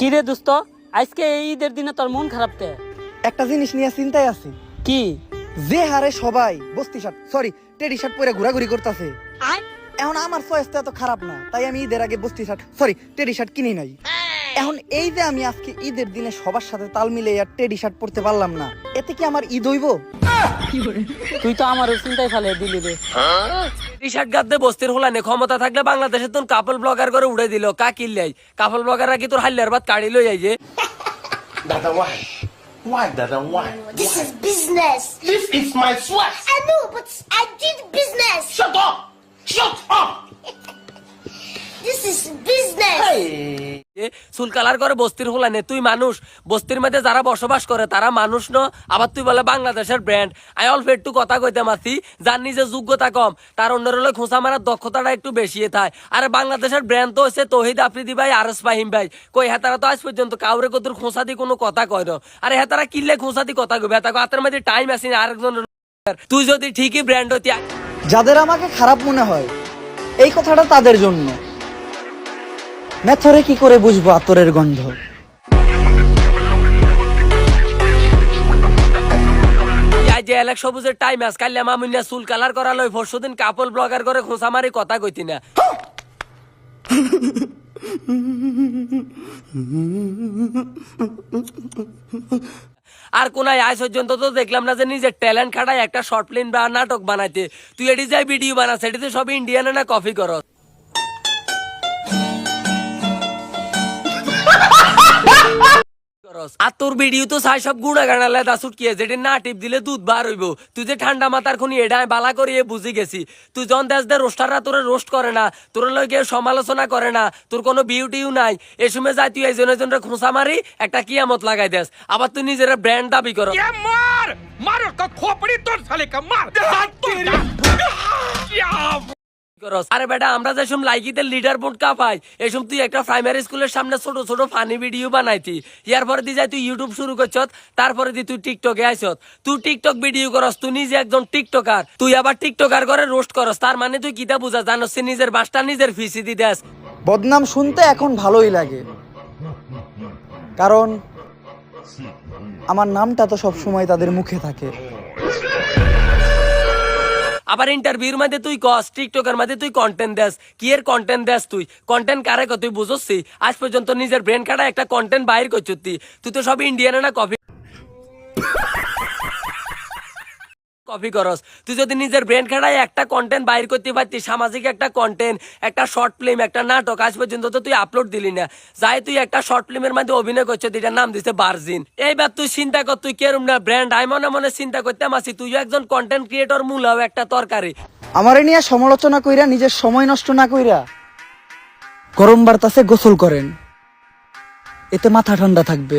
কি রে দোস্ত? আজকে এই ঈদের দিনে তোর মন খারাপ কে? একটা জিনিস নিয়ে চিন্তায় আছি। কি? যে হারে সবাই বস্তি শার্ট সরি টেডি শার্ট পরে ঘোরাঘুরি করতেছে। এখন আমার চয়েসটা এত খারাপ না তাই আমি ঈদের আগে বস্তি শার্ট সরি টেডি শার্ট কিনি নাই। এখন এই যে আমি আজকে ঈদের দিনে সবার সাথে তাল মিলে আর টেডি শার্ট পরতে পারলাম না এতে কি আমার ঈদ হইব? তুই তো আমার চিন্তায় ফেলে দিলি রে টি শার্ট গাদ্দে বস্তির হোলানে ক্ষমতা থাকলে বাংলাদেশে তোর কাপল ব্লগার করে উড়ে দিল কা কিল্লাই কাপল ব্লগাররা কি তোর হাল্লার বাদ কাড়ি লই যাই যে Dada, why Why, Dada, why? This is business. This is my sweat. I know, but I did business. চুল কালার করে বস্তির হোলানে তুই মানুষ। বস্তির মধ্যে যারা বসবাস করে, তারা মানুষ ন। আবার তুই বলে বাংলাদেশের ব্র্যান্ড আই অল্প একটু কথা কইতে মাসি, যার নিজের যোগ্যতা কম, তার অন্যের হলে খোঁচা মারার দক্ষতাটা একটু বেশি থাকে আরে বাংলাদেশের ব্র্যান্ড তো হচ্ছে তহিদ আফ্রিদি ভাই আর এস ফাহিম ভাই। কই হেতারা তো আজ পর্যন্ত কাউরে কতুর খোঁচা দি কোনো কথা কয় না। আরে হেতারা কিনলে খোঁচা দি কথা কইবে। হেতা হাতের মধ্যে টাইম আসি না আরেকজন তুই যদি ঠিকই ব্র্যান্ড হতি যাদের আমাকে খারাপ মনে হয়, এই কথাটা তাদের জন্য। মেথরে কি করে বুঝব আতরের গন্ধ? যে এলেক সবুজের টাইম আস কাল্লা মামুনিয়া চুল কালার করা লই পরশু দিন কাপল ব্লগার করে খোঁচা মারি কথা কইতি না। আর কোনায় আজ পর্যন্ত তো দেখলাম না যে নিজের ট্যালেন্ট খাটায় একটা শর্ট ফিল্ম বা নাটক বানাইতে। তুই এটি যাই ভিডিও বানাস, এটিতে সব ইন্ডিয়ানে না কপি করস। করস। আর তোর ভিডিও তো সাই সব গুড়া গানা লেদা সুটকিয়ে যেটা না টিপ দিলে দুধ বার হইব। তুই যে ঠান্ডা মাথার খুনি এডায় বালা করিয়ে বুঝি গেছি। তুই জন দেশদের রোস্টাররা তোরে রোস্ট করে না। তোর লগে সমালোচনা করে না। তোর কোনো বিউটিও নাই। এ সময় যাই তুই একজন একজনের খোঁসা মারি একটা কিয়ামত লাগাই দেস। আবার তুই নিজের ব্র্যান্ড দাবি কর মার! মার খোপড়ি তোর সালে মার! করস। আরে বেটা, আমরা যেসব লাইকিতে লিডার বোর্ড কাপাই, এসব তুই একটা প্রাইমারি স্কুলের সামনে ছোট ছোট ফানি ভিডিও বানাইতি। ইয়ার পরে দি যাই তুই ইউটিউব শুরু করছত, তারপরে দি তুই টিকটকে আইছত তুই টিকটক ভিডিও করস, তুই নিজে একজন টিকটকার তুই আবার টিকটকার করে রোস্ট করস, তার মানে তুই কিতা বুঝা জানোস নিজের বাসটা নিজের ফিসি দি দেস বদনাম শুনতে এখন ভালোই লাগে। কারণ, আমার নামটা তো সবসময় তাদের মুখে থাকে। আবার ইন্টারভিউর মধ্যে তুই কস টিকটকের মধ্যে তুই কন্টেন্ট দেস, কি এর কন্টেন্ট দেস তুই? কন্টেন্ট কারে তুই বুঝছিস আজ পর্যন্ত নিজের ব্রেন কাটা একটা কন্টেন্ট বাইর করছিস তুই। তুই তো সব ইন্ডিয়ানে না কপি কপি করস। তুই যদি নিজের ব্রেন খাটায় একটা কন্টেন্ট বাইর করতে পারতি সামাজিক একটা কন্টেন্ট একটা শর্ট ফিল্ম একটা নাটক, আজ পর্যন্ত তো তুই আপলোড দিলি না। যাই তুই একটা শর্ট ফিল্মের মধ্যে অভিনয় করছিস এটার নাম দিছে বার্জিন। এইবার তুই চিন্তা কর, তুই কেরম না ব্র্যান্ড আই মনে মনে চিন্তা করতে আসি তুই একজন কন্টেন্ট ক্রিয়েটর মূলাও একটা তরকারি। আমারে নিয়ে সমালোচনা কইরা, নিজের সময় নষ্ট না কইরা গরম বার্তাসে গোসল করেন। এতে মাথা ঠান্ডা থাকবে।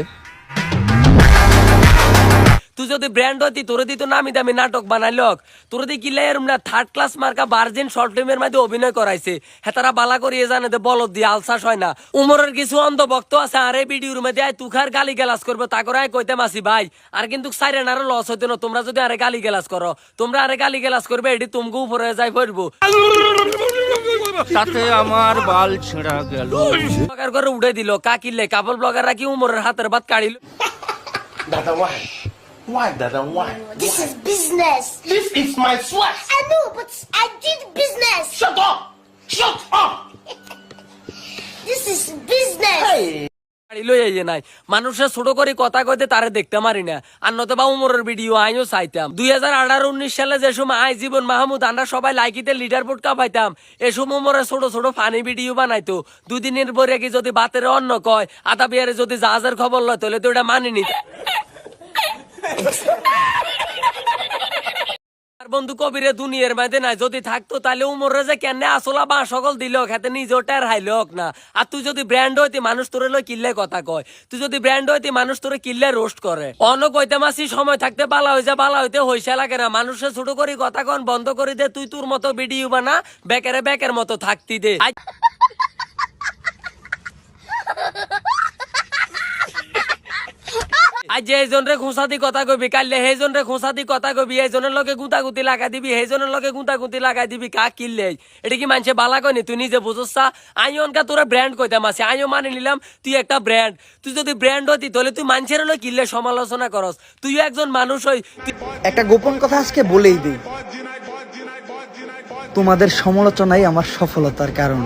তুই যদি ব্র্যান্ড হতি তোর দি তো নামি দামি নাটক বানাইলক তোর দি কিলে এরম না? থার্ড ক্লাস মার্কা বার্জিন শর্ট ফিল্মের মধ্যে অভিনয় করাইছে। হেতারা বালা করিয়ে জানে দে বলদ দিয়ে আলসাস হয় না। উমরের কিছু অন্ধ অন্ধভক্ত আছে আর এই ভিডিওর মধ্যে আয় তুখার গালি গেলাস করবে তা করে কইতে মাসি ভাই। আর কিন্তু সাইরেন আরও লস হইতে না তোমরা যদি আরে গালি গেলাস করো তোমরা আরে গালি গেলাস করবে এটি তুমকে উপরে যাই পড়ব। তাতে আমার বাল ছেঁড়া গেল। ব্লগার করে উড়ে দিল কাকিলে কাপল ব্লগাররা কি উমরের হাতের বাদ কাড়িল? Dada, why? Dada, why? This why? is business. This is my sweat. I know, but I did business. Shut up! Shut up! This is business. নাই মানুষের ছোট করে কথা কইতে তারে দেখতে মারি না আর নতে বা উমরের ভিডিও আইও চাইতাম দুই হাজার আঠারো উনিশ সালে যে সময় আই জীবন মাহমুদ আমরা সবাই লাইকিতে লিডার বোর্ড কাপাইতাম এ সময় উমরের ছোট ছোট ফানি ভিডিও বানাইতো দুদিনের পরে কি যদি বাতের অন্ন কয় আতা বিয়ারে যদি জাহাজের খবর লয় তাহলে তো এটা মানি নিত আর বন্ধু কবিরে দুনিয়ার মধ্যে নাই, যদি থাকতো তাহলে উমরে যে কেন আসলা বা সকল দিল খেতে নিজেও টের হাইলক না। আর তুই যদি ব্র্যান্ড হইতে মানুষ তোরে লই কিল্লে কথা কয়, তুই যদি ব্র্যান্ড হইতে মানুষ তোরে কিল্লে রোস্ট করে। অন্য কইতে মাসি, সময় থাকতে বালা হইছে বালা হইতে হইসা লাগে না। মানুষের ছোট করি কথা কন, বন্ধ করে দে, তুই তোর মতো ভিডিও বানা, বেকারে বেকের মতো থাকতি দে। আজ যে এইজন রে দি কথা কবি, কাইলে সেইজন রে দি কথা কবি এইজনের লগে গুঁতা গুতি লাগাই দিবি, সেইজনের লগে গুঁতা গুতি লাগাই দিবি, কা কিনলে এটা কি মানুষে বালা কয়নি তুই নিজে বুঝছা আই অনকা তোরা ব্র্যান্ড কইতাম আছে আইও মানে নিলাম, তুই একটা ব্র্যান্ড তুই যদি ব্র্যান্ড হতি, তাহলে তুই মানুষের হলো কিনলে সমালোচনা করস? তুইও একজন মানুষ হই একটা গোপন কথা আজকে বলেই দিই। তোমাদের সমালোচনাই আমার সফলতার কারণ।